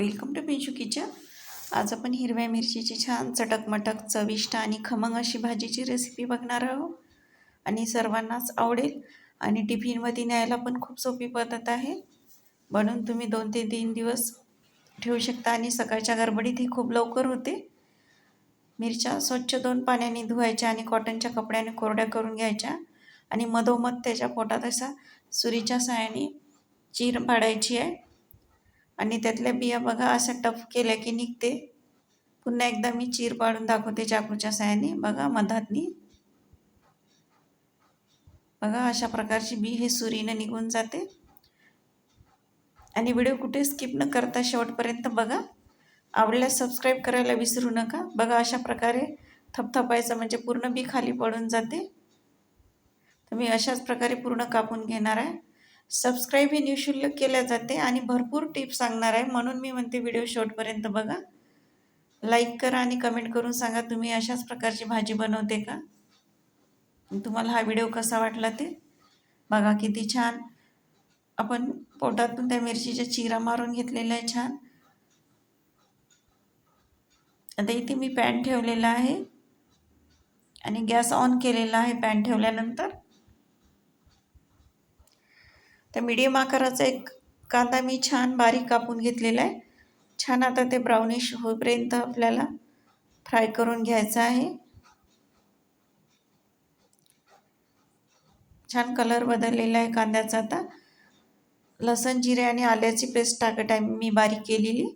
Welcome to Pinchoo kitchen. आज आपण हिरव्या मिरचीची छान चटकमटक चविष्ट आणि खमंग अशी भाजीची रेसिपी बघणार आहोत. आणि सर्वांनाच आवडेल. आणि टिफिनमध्ये न्यायला पण खूप सोपी पद्धत आहे. बनवून तुम्ही दोन ते तीन दिवस ठेवू शकता आणि सकाळच्या गडबडीत ही खूप लवकर होते. मिरच्या स्वच्छ दोन पाण्याने धुवायच्या आणि कॉटनच्या कपड्याने कोरड्या करून घ्यायच्या. आणि मधोमध त्याच्या पोटात असा सुरीच्या साहाय्याने चीर पाडायची आहे. आणि त्यातल्या बिया बघा अशा टफ केल्या की निघते. पुन्हा एकदा मी चीर पाडून दाखवते चाकूच्या साह्याने. बघा मधातनी. बघा अशा प्रकारची बी हे सुरीनं निघून जाते. आणि व्हिडिओ कुठे स्किप न करता शेवटपर्यंत बघा. आवडल्यास सबस्क्राईब करायला विसरू नका. बघा अशा प्रकारे थपथपायचं म्हणजे पूर्ण बी खाली पडून जाते. तर मी अशाच प्रकारे पूर्ण कापून घेणार आहे. सबस्क्राईब हे निशुल्क केल्या जाते आणि भरपूर टिप्स सांगणार आहे. म्हणून मी म्हणते व्हिडिओ शॉर्टपर्यंत बघा. लाईक करा आणि कमेंट करून सांगा तुम्ही अशाच प्रकारची भाजी बनवते का? तुम्हाला हा व्हिडिओ कसा वाटला ते? बघा किती छान. आपण पोटातून त्या मिरचीच्या चिरा मारून घेतलेला आहे छान. आता इथे मी पॅन ठेवलेला आहे. आणि गॅस ऑन केलेला आहे पॅन ठेवल्यानंतर. तर मीडियम आकाराचा एक कांदा मी छान बारीक कापून घेतलेला आहे. छान आता ते ब्राउनिश होईपर्यंत आपल्याला फ्राय करून घ्यायचं आहे. छान कलर बदललेला आहे कांद्याचा आता. लसण जिरे आणि आल्याची पेस्ट टाकत आहे मी बारीक केलेली.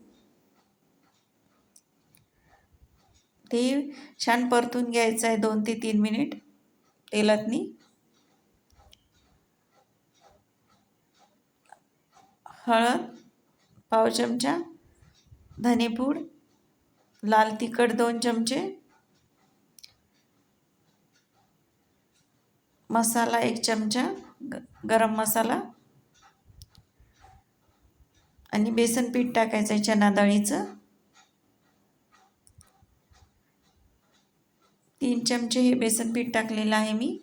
ते छान परतून घ्यायचं आहे दोन ते तीन मिनिट तेलातनी. हळद पाव चमचा धनेपूड लाल तिखट दोन चमचे मसाला एक चमचा ग गरम मसाला आणि बेसन पीठ टाकायचं आहे चना डाळीचं. तीन चमचे हे बेसन पीठ टाकलेलं आहे मी.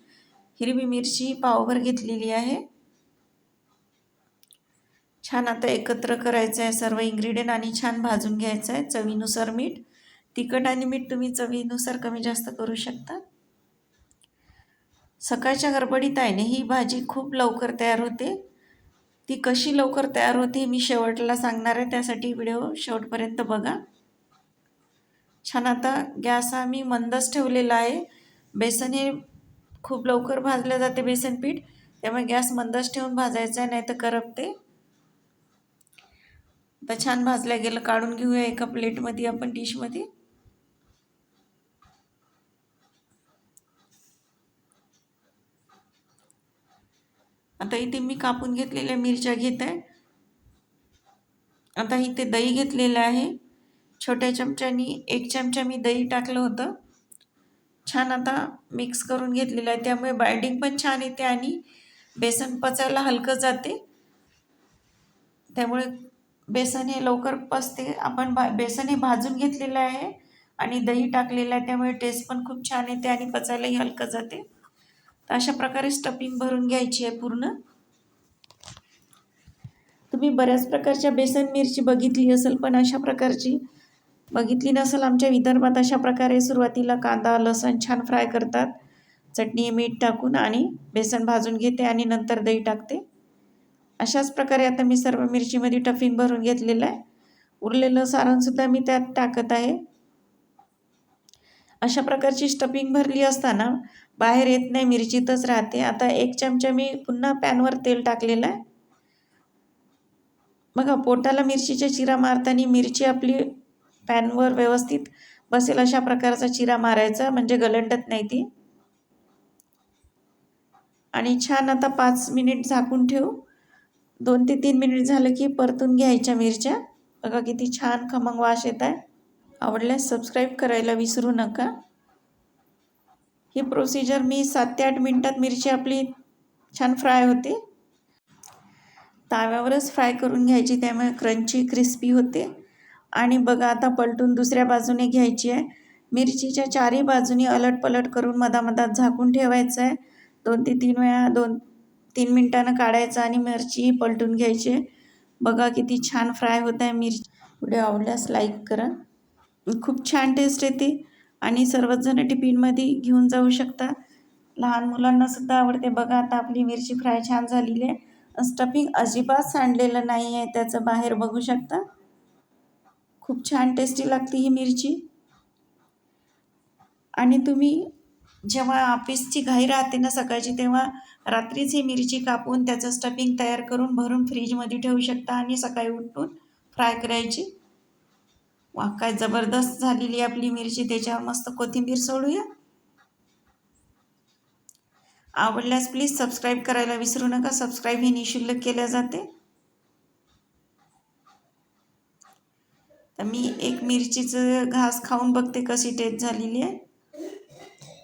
हिरवी मिरची पावभर घेतलेली आहे. छान आता एकत्र करायचं आहे सर्व इन्ग्रेडियंट आणि छान भाजून घ्यायचं आहे चवीनुसार मीठ तिखट आणि मीठ तुम्ही चवीनुसार कमी जास्त करू शकता. सकाळच्या गडबडीत आहे ना ही भाजी खूप लवकर तयार होते. ती कशी लवकर तयार होते मी शेवटला सांगणार आहे त्यासाठी व्हिडिओ शेवटपर्यंत बघा. छान आता गॅस हा मी मंदच ठेवलेला आहे. बेसन हे खूप लवकर भाजलं जाते बेसन पीठ त्यामुळे गॅस मंदच ठेवून भाजायचं आहे नाही तर करपते. आता छान भाजल्या गेलं काढून घेऊया एका प्लेटमध्ये आपण डिशमध्ये. आता इथे मी कापून घेतलेल्या मिरच्या घेत आहे. आता इथे दही घेतलेलं आहे. छोट्या चमच्यानी एक चमचा मी दही टाकलं होतं. छान आता मिक्स करून घेतलेलं आहे. त्यामुळे बाइंडिंग पण छान येते आणि बेसन पचायला हलकं जाते. त्यामुळे बेसन हे लवकर पचते आपण भा बेसन हे भाजून घेतलेलं आहे आणि दही टाकलेलं आहे. त्यामुळे टेस्ट पण खूप छान येते आणि पचायलाही हलकं जाते. तर अशा प्रकारे स्टफिंग भरून घ्यायची आहे पूर्ण. तुम्ही बऱ्याच प्रकारच्या बेसन मिरची बघितली असेल पण अशा प्रकारची बघितली नसेल आमच्या विदर्भात अशा प्रकारे सुरुवातीला कांदा लसण छान फ्राय करतात. चटणी मीठ टाकून आणि बेसन भाजून घेते आणि नंतर दही टाकते. अशाच प्रकारे आता मी सर्व मिरचीमध्ये टफिंग भरून घेतलेलं आहे. उरलेलं सारणसुद्धा मी त्यात टाकत आहे. अशा प्रकारची स्टफिंग भरली असताना बाहेर येत नाही मिरचीतच राहते. आता एक चमचा मी पुन्हा पॅनवर तेल टाकलेलं आहे. बघा पोटाला मिरचीच्या चिरा मारताना मिरची आपली पॅनवर व्यवस्थित बसेल अशा प्रकारचा चिरा मारायचा म्हणजे गलंडत नाही ती. आणि छान आता पाच मिनिट झाकून ठेवू. दोन ते तीन मिनिट झालं की परतून घ्यायच्या मिरच्या. बघा किती छान खमंग वास येत आहे. आवडल्यास सबस्क्राईब करायला विसरू नका. ही प्रोसिजर मी सात ते आठ मिनटात मिरची आपली छान फ्राय होते. ताव्यावरच फ्राय करून घ्यायची त्यामुळे क्रंची क्रिस्पी होते. आणि बघा आता पलटून दुसऱ्या बाजूने घ्यायची आहे. मिरचीच्या चारही बाजूनी अलट पलट करून मधामधात झाकून ठेवायचं आहे. दोन ते तीन वेळा दोन तीन मिनटानं काढायचं आणि मिरची पलटून घ्यायची. बघा किती छान फ्राय होत आहे मिरची. व्हिडिओ आवडल्यास लाईक करा. खूप छान टेस्ट येते आणि सर्वच जण टिफिनमध्ये घेऊन जाऊ शकता. लहान मुलांनासुद्धा आवडते. बघा आता आपली मिरची फ्राय छान झालेली आहे. स्टफिंग अजिबात सांडलेलं नाही आहे. त्याचं बाहेर बघू शकता. खूप छान टेस्टी लागते ही मिरची. आणि तुम्ही जेव्हा ऑफिसची घाई राहते ना सकाळची तेव्हा रात्रीच ही मिरची कापून त्याचं स्टफिंग तयार करून भरून फ्रीजमध्ये ठेवू शकता आणि सकाळी उठून फ्राय करायची. वा काय जबरदस्त झालेली आपली मिरची. त्याच्यावर मस्त कोथिंबीर सोडूया. आवडल्यास प्लीज सबस्क्राईब करायला विसरू नका. सबस्क्राईब हे निशुल्क केल्या जाते. तर मी एक मिरचीचं घास खाऊन बघते कशी टेस्ट झालेली आहे.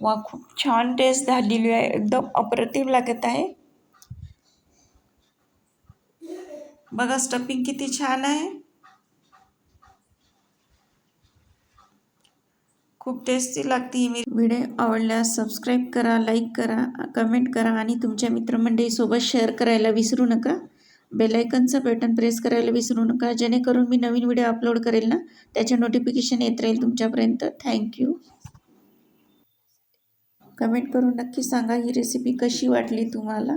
वा खूप छान टेस्ट झालेली आहे. एकदम अप्रतिम लागत आहे. बघा स्टफिंग किती छान आहे. खूप टेस्टी लागते ही व्हिडिओ आवडल्यास सबस्क्राईब करा लाईक करा कमेंट करा आणि तुमच्या मित्रमंडळीसोबत शेअर करायला विसरू नका. बेलायकनचं बटन प्रेस करायला विसरू नका. जेणेकरून मी नवीन व्हिडिओ अपलोड करेल ना त्याचे नोटिफिकेशन येत राहील तुमच्यापर्यंत. थँक्यू कमेंट करून नक्की सांगा ही रेसिपी कशी वाटली तुम्हाला?